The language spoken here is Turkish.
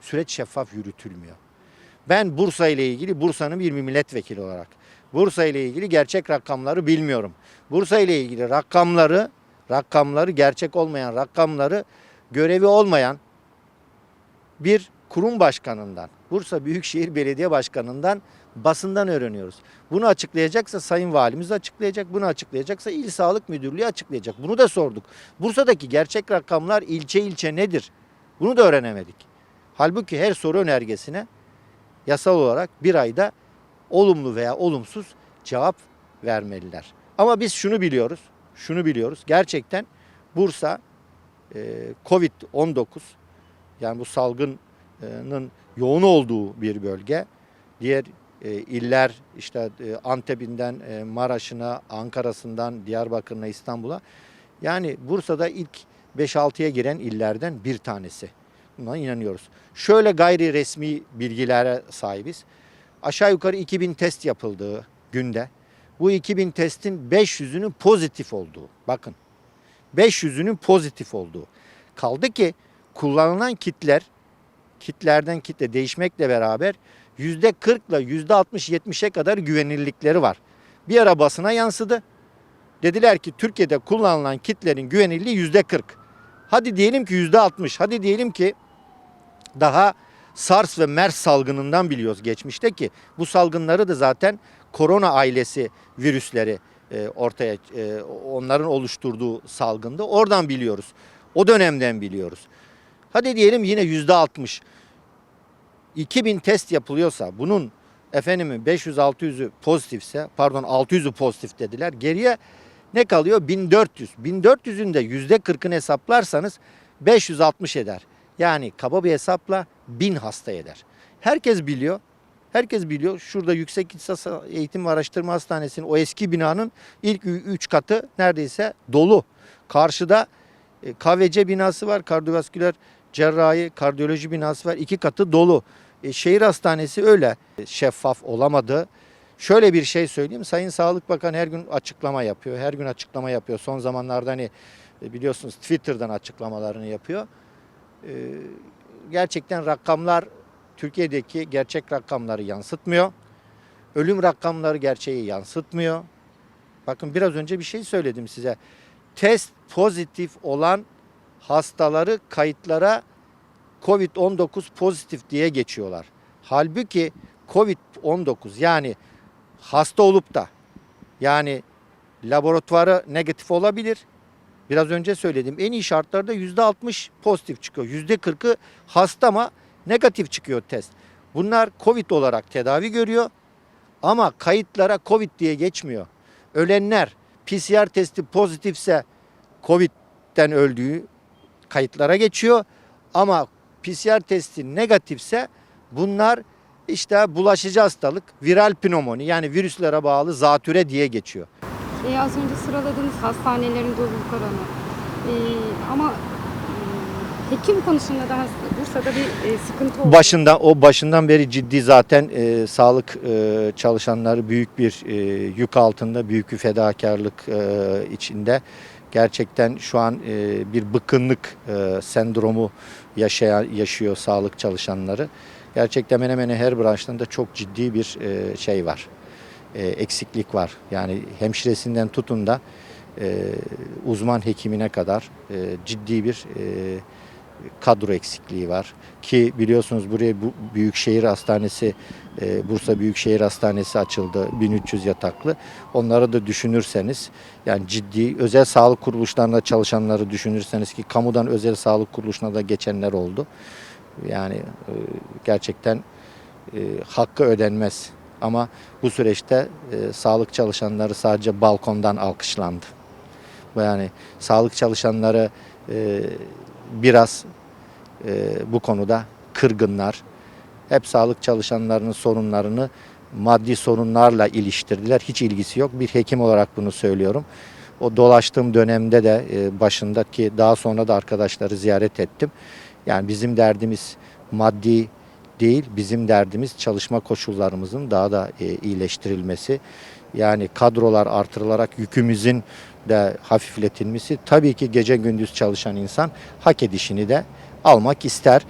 süreç şeffaf yürütülmüyor. Ben Bursa ile ilgili Bursa'nın bir milletvekili olarak Bursa ile ilgili gerçek rakamları bilmiyorum. Bursa ile ilgili rakamları rakamları gerçek olmayan rakamları görevi olmayan bir kurum başkanından, Bursa Büyükşehir Belediye Başkanı'ndan basından öğreniyoruz. Bunu açıklayacaksa Sayın Valimiz açıklayacak, bunu açıklayacaksa İl Sağlık Müdürlüğü açıklayacak. Bunu da sorduk. Bursa'daki gerçek rakamlar ilçe ilçe nedir? Bunu da öğrenemedik. Halbuki her soru önergesine yasal olarak bir ayda olumlu veya olumsuz cevap vermeliler. Ama biz şunu biliyoruz, şunu biliyoruz. Gerçekten Bursa e, Covid-19 yani bu salgının yoğun olduğu bir bölge. Diğer e, iller işte e, Antep'inden Maraş'ına, Ankara'sından Diyarbakır'ına, İstanbul'a. Yani Bursa'da ilk 5-6'ya giren illerden bir tanesi. Buna inanıyoruz. Şöyle gayri resmi bilgilere sahibiz. Aşağı yukarı 2000 test yapıldığı günde bu 2000 testin 500'ünün pozitif olduğu. Bakın 500'ünün pozitif olduğu. Kaldı ki kullanılan kitler kitlerden kitle değişmekle beraber %40 ile %60-70'e kadar güvenilirlikleri var. Bir ara basına yansıdı. Dediler ki Türkiye'de kullanılan kitlerin güvenilirliği %40. Hadi diyelim ki %60. Hadi diyelim ki daha SARS ve MERS salgınından biliyoruz geçmişte ki bu salgınları da zaten korona ailesi virüsleri e, ortaya e, onların oluşturduğu salgında oradan biliyoruz. O dönemden biliyoruz. Hadi diyelim yine yüzde 60. 2000 test yapılıyorsa bunun efendim 500-600'ü pozitifse pardon 600'ü pozitif dediler. Geriye ne kalıyor? 1400. 1400'ün de yüzde 40'ını hesaplarsanız 560 eder. Yani kaba bir hesapla 1000 hasta eder. Herkes biliyor. Herkes biliyor. Şurada Yüksek İhtisas Eğitim ve Araştırma Hastanesi'nin o eski binanın ilk 3 katı neredeyse dolu. Karşıda e, KVC binası var. Kardiyovasküler cerrahi, kardiyoloji binası var. iki katı dolu. E, şehir hastanesi öyle e, şeffaf olamadı. Şöyle bir şey söyleyeyim. Sayın Sağlık Bakanı her gün açıklama yapıyor. Her gün açıklama yapıyor. Son zamanlarda hani e, biliyorsunuz Twitter'dan açıklamalarını yapıyor. E, gerçekten rakamlar Türkiye'deki gerçek rakamları yansıtmıyor. Ölüm rakamları gerçeği yansıtmıyor. Bakın biraz önce bir şey söyledim size. Test pozitif olan hastaları kayıtlara COVID-19 pozitif diye geçiyorlar. Halbuki COVID-19 yani hasta olup da yani laboratuvarı negatif olabilir. Biraz önce söyledim. En iyi şartlarda %60 pozitif çıkıyor. %40'ı hasta ama negatif çıkıyor test. Bunlar COVID olarak tedavi görüyor ama kayıtlara COVID diye geçmiyor. Ölenler PCR testi pozitifse COVID'den öldüğü kayıtlara geçiyor. Ama PCR testi negatifse bunlar işte bulaşıcı hastalık, viral pnömoni yani virüslere bağlı zatüre diye geçiyor. E, az önce sıraladığınız hastanelerin doluluk oranı. E, ama e, hekim konusunda da Bursa'da bir e, sıkıntı oldu. Başından o başından beri ciddi zaten e, sağlık e, çalışanları büyük bir e, yük altında, büyük bir fedakarlık e, içinde. Gerçekten şu an e, bir bıkkınlık e, sendromu yaşayan yaşıyor sağlık çalışanları. Gerçekten hemen hemen her branştan da çok ciddi bir e, şey var. E, eksiklik var. Yani hemşiresinden tutun da e, uzman hekimine kadar e, ciddi bir kadro eksikliği var. Ki biliyorsunuz buraya bu Büyükşehir Hastanesi, e, Bursa Büyükşehir Hastanesi açıldı 1300 yataklı. Onları da düşünürseniz yani ciddi özel sağlık kuruluşlarında çalışanları düşünürseniz ki kamudan özel sağlık kuruluşuna da geçenler oldu. Yani gerçekten hakkı ödenmez. Ama bu süreçte e, sağlık çalışanları sadece balkondan alkışlandı. Yani sağlık çalışanları e, biraz e, bu konuda kırgınlar. Hep sağlık çalışanlarının sorunlarını maddi sorunlarla iliştirdiler. Hiç ilgisi yok. Bir hekim olarak bunu söylüyorum. O dolaştığım dönemde de e, başındaki daha sonra da arkadaşları ziyaret ettim. Yani bizim derdimiz maddi değil, bizim derdimiz çalışma koşullarımızın daha da e, iyileştirilmesi. Yani kadrolar artırılarak yükümüzün de hafifletilmesi. Tabii ki gece gündüz çalışan insan hak edişini de almak ister.